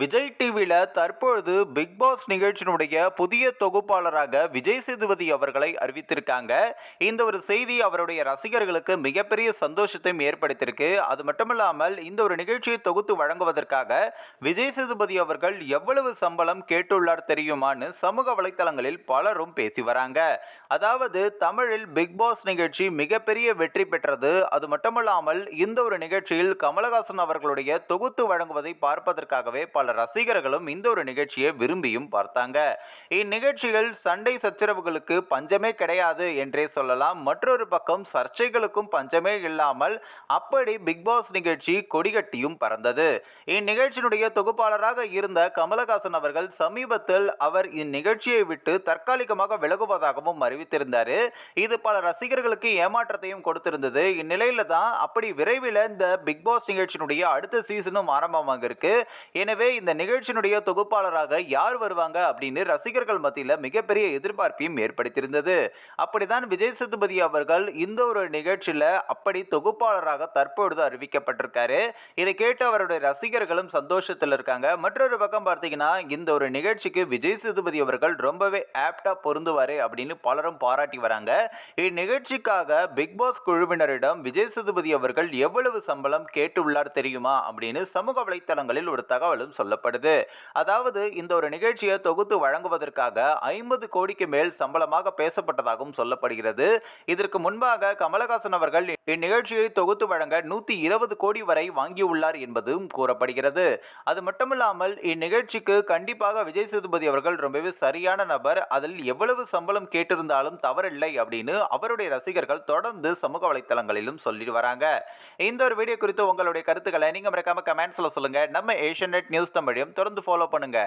விஜய் டிவியில் தற்பொழுது big pass நிகழ்ச்சியினுடைய புதிய தொகுப்பாளராக விஜய் சேதுபதி அவர்களை அறிவித்திருக்காங்க. இந்த ஒரு செய்தி அவருடைய ரசிகர்களுக்கு மிகப்பெரிய சந்தோஷத்தையும் ஏற்படுத்தியிருக்கு. அது மட்டுமில்லாமல் இந்த ஒரு நிகழ்ச்சியை தொகுத்து வழங்குவதற்காக விஜய் சேதுபதி அவர்கள் எவ்வளவு சம்பளம் கேட்டுள்ளார் தெரியுமான்னு சமூக வலைத்தளங்களில் பலரும் பேசி வராங்க. அதாவது தமிழில் பிக் பாஸ் நிகழ்ச்சி மிகப்பெரிய வெற்றி பெற்றது. அது மட்டுமல்லாமல் இந்த ஒரு நிகழ்ச்சியில் கமலஹாசன் அவர்களுடைய தொகுத்து வழங்குவதை பார்ப்பதற்காகவே பல ரசிகர்களும் இந்த ஒரு நிகழ்ச்சியை விரும்பியும் பார்த்தாங்க. இந்நிகழ்ச்சியில் சண்டை சச்சரவுகளுக்கு பஞ்சமே கிடையாது என்றே சொல்லலாம். மற்றொரு பக்கம் சர்ச்சைகளுக்கும் பஞ்சமே இல்லாமல் அப்படி பிக் பாஸ் நிகழ்ச்சி கொடிகட்டியும் பறந்தது. இந்நிகழ்ச்சியினுடைய தொகுப்பாளராக இருந்த கமலஹாசன் அவர்கள் சமீபத்தில் அவர் இந்நிகழ்ச்சியை விட்டு தற்காலிகமாக விலகுவதாகவும் அறிவித்திருந்தார். இது பல ரசிகர்களுக்கு ஏமாற்றத்தையும் கொடுத்திருந்தது. இந்நிலையில தான் அப்படி விரைவில் இந்த பிக் பாஸ் நிகழ்ச்சியினுடைய அடுத்த சீசனும் ஆரம்பமாக இருக்கு. எனவே இந்த நிகழ்ச்சியினுடைய தொகுப்பாளராக யார் வருவாங்க அப்படின்னு ரசிகர்கள் மத்தியில் மிகப்பெரிய எதிர்பார்ப்பையும் ஏற்படுத்தியிருந்தது. அப்படிதான் விஜய் சேதுபதி அவர்கள் இந்த ஒரு நிகழ்ச்சியில் அப்படி தொகுப்பாளராக தற்பொழுது அறிவிக்கப்பட்டிருக்காரு. இதை கேட்டு அவருடைய ரசிகர்களும் சந்தோஷத்தில் இருக்காங்க. மற்றொரு பக்கம் பார்த்தீங்கன்னா இந்த ஒரு நிகழ்ச்சிக்கு விஜய் சேதுபதி அவர்கள் ரொம்பவே ஆப்டா பொருந்துவாரு அப்படின்னு பலரும் பாராட்டி வராங்க. இந்நிகழ்ச்சிக்காக பிக் பாஸ் குழுவினரிடம் விஜய் சேதுபதி அவர்கள் எவ்வளவு சம்பளம் கேட்டுள்ளார் தெரியுமா அப்படின்னு சமூக வலைத்தளங்களில் ஒரு தகவலும் சொல்லப்படுது. அதாவது இந்த ஒரு நிகழ்ச்சியை தொகுத்து வழங்குவதற்காக ஐம்பது கோடிக்கு மேல் சம்பளமாக பேசப்பட்டதாகவும் சொல்லப்படுகிறது. இதற்கு முன்பாக கமலஹாசன் அவர்கள் இந்நிகழ்ச்சியை தொகுத்து வழங்க நூத்தி இருபது கோடி வரை வாங்கியுள்ளார் என்பதும் கூறப்படுகிறது. அது மட்டுமில்லாமல் இந்நிகழ்ச்சிக்கு கண்டிப்பாக விஜய் சேதுபதி அவர்கள் ரொம்பவே சரியான நபர். அதில் எவ்வளவு சம்பளம் கேட்டிருந்தாலும் தவறில்லை அப்படின்னு அவருடைய ரசிகர்கள் தொடர்ந்து சமூக வலைத்தளங்களிலும் சொல்லிட்டு வராங்க. இந்த ஒரு வீடியோ குறித்து உங்களுடைய கருத்துக்களை நீங்க மறக்காம கமெண்ட்ஸ்ல சொல்லுங்க. நம்ம ஏஷியன் நியூஸ் தமிழையும் தொடர்ந்து ஃபாலோ பண்ணுங்க.